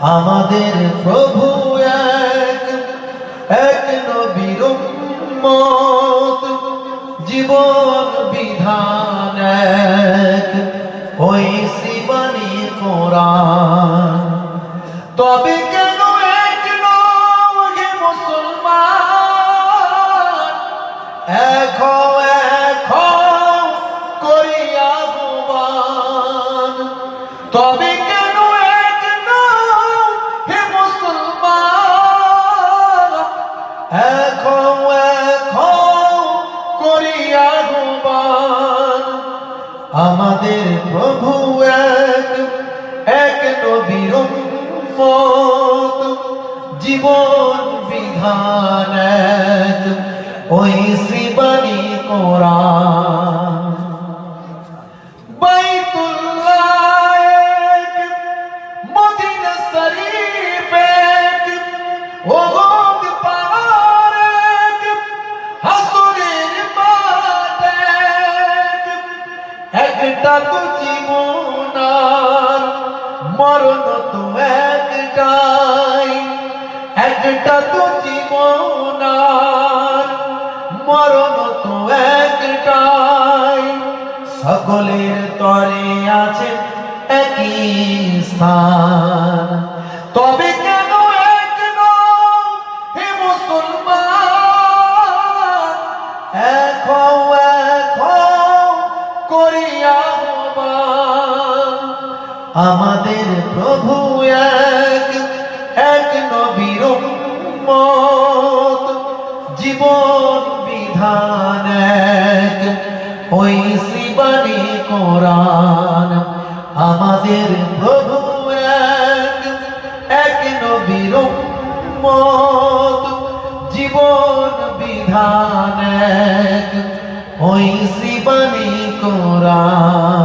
আমাদের প্রভু এক এক নবীর মত জীবন বিধান এক, ওই শ্রীবাণী কোরআন। তবে কেন এক নহে মুসলমান? এক এক করিয়া তবে আমাদের প্রভু এক এক নবীর জীবন বিধান ওই শ্রীবাণী কোরআন। বাইতুল্লাহ মদিনা শরীফ এক, একটা তো জীবন আর মরণ তো একটাই। একটা তো জীবন আর মরণ তো একটাই। সকলের তরে আছে একই স্থান। তবে আমাদের প্রভু এক এক নবীর জীবন বিধান এক, ওই শ্রীবাণী কোরআন। আমাদের প্রভু এক এক নবীর জীবন বিধান এক, ওই শ্রীবাণী কোরআন।